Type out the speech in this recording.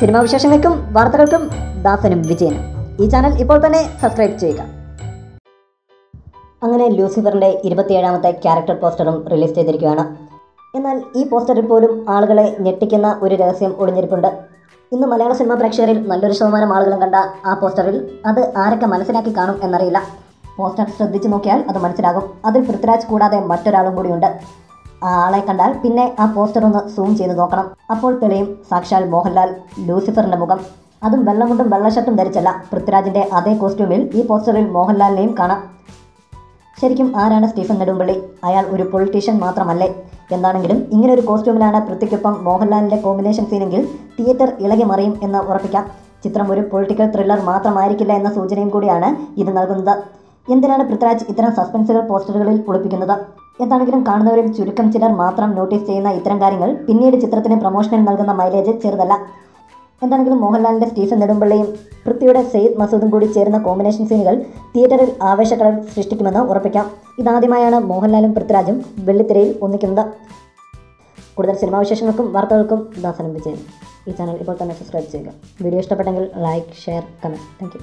Cinema വിശേഷങ്ങൾക്കും വാർത്തകൾക്കും ദാസനും വിജയനും. ഈ ചാനൽ ഇപ്പോൾ തന്നെ സബ്സ്ക്രൈബ് ചെയ്യുക. അങ്ങനെ ലൂസിഫറിന്റെ ഇരുപത്തിയേഴാമത്തെ ക്യാരക്ടർ പോസ്റ്ററും റിലീസ് ചെയ്തിരിക്കുകയാണ്. എന്നാൽ ഈ പോസ്റ്ററിൽ പോലും ആളുകളെ ഞെട്ടിക്കുന്ന ഒരു രഹസ്യം ഒളിഞ്ഞിരിപ്പുണ്ട്. ഇന്ന് മലയാള സിനിമാ പ്രേക്ഷകരിൽ നല്ലൊരു ശതമാനം ആളുകളും കണ്ട ആ പോസ്റ്ററിൽ അത് ആരൊക്കെ മനസ്സിലാക്കി കാണും എന്നറിയില്ല. പോസ്റ്റർ ശ്രദ്ധിച്ചു നോക്കിയാൽ അത് മനസ്സിലാകും. അതിൽ പൃഥ്വിരാജ് കൂടാതെ മറ്റൊരാളും കൂടിയുണ്ട്. ആളെ കണ്ടാൽ പിന്നെ ആ പോസ്റ്റർ ഒന്ന് സൂം ചെയ്ത് നോക്കണം. അപ്പോൾ തെളിയും. സാക്ഷാൽ മോഹൻലാൽ ലൂസിഫറിന്റെ മുഖം. അതും വെള്ളമുണ്ടും വെള്ളഷർട്ടും ധരിച്ചല്ല. പൃഥ്വിരാജിന്റെ അതേ കോസ്റ്റ്യൂമിൽ ഈ പോസ്റ്ററിൽ മോഹൻലാലിനെയും കാണാം. ശരിക്കും ആരാണ് സ്റ്റീഫൻ നെടുമ്പള്ളി? അയാൾ ഒരു പൊളിറ്റീഷ്യൻ മാത്രമല്ലേ? എന്താണെങ്കിലും ഇങ്ങനെ ഒരു കോസ്റ്റ്യൂമിലാണ് പൃഥ്വിക്കൊപ്പം മോഹൻലാലിന്റെ കോമ്പിനേഷൻ സീനെങ്കിൽ തിയേറ്റർ ഇളകി മറിയും എന്ന് ഉറപ്പിക്കാം. ചിത്രം ഒരു പൊളിറ്റിക്കൽ ത്രില്ലർ മാത്രമായിരിക്കില്ല എന്ന സൂചനയും കൂടിയാണ് ഇത് നൽകുന്നത്. എന്തിനാണ് പൃഥ്വിരാജ് ഇത്തരം സസ്പെൻസുകൾ പോസ്റ്ററുകളിൽ ഒളിപ്പിക്കുന്നത്? എന്താണെങ്കിലും കാണുന്നവരിൽ ചുരുക്കം ചിലർ മാത്രം നോട്ടീസ് ചെയ്യുന്ന ഇത്തരം കാര്യങ്ങൾ പിന്നീട് ചിത്രത്തിന് പ്രൊമോഷനിൽ നൽകുന്ന മൈലേജ് ചെറുതല്ല. എന്താണെങ്കിലും മോഹൻലാലിന്റെ സ്റ്റീഫൻ നെടുമ്പള്ളിയും പൃഥ്വിയുടെ സെയ്ദ് മസൂദും കൂടി ചേരുന്ന കോമ്പിനേഷൻ സീനുകൾ തിയേറ്ററിൽ ആവേശക്കടൽ സൃഷ്ടിക്കുമെന്ന് ഉറപ്പിക്കാം. ഇതാദ്യമായാണ് മോഹൻലാലും പൃഥ്വിരാജും വെള്ളിത്തിരയിൽ ഒന്നിക്കുന്നത്. കൂടുതൽ സിനിമാ വിശേഷങ്ങൾക്കും വാർത്തകൾക്കും ദാസനം വിജയൻ ഈ ചാനൽ ഇപ്പോൾ തന്നെ സബ്സ്ക്രൈബ് ചെയ്യുക. വീഡിയോ ഇഷ്ടപ്പെട്ടെങ്കിൽ ലൈക്ക് ഷെയർ കമന്റ് താങ്ക്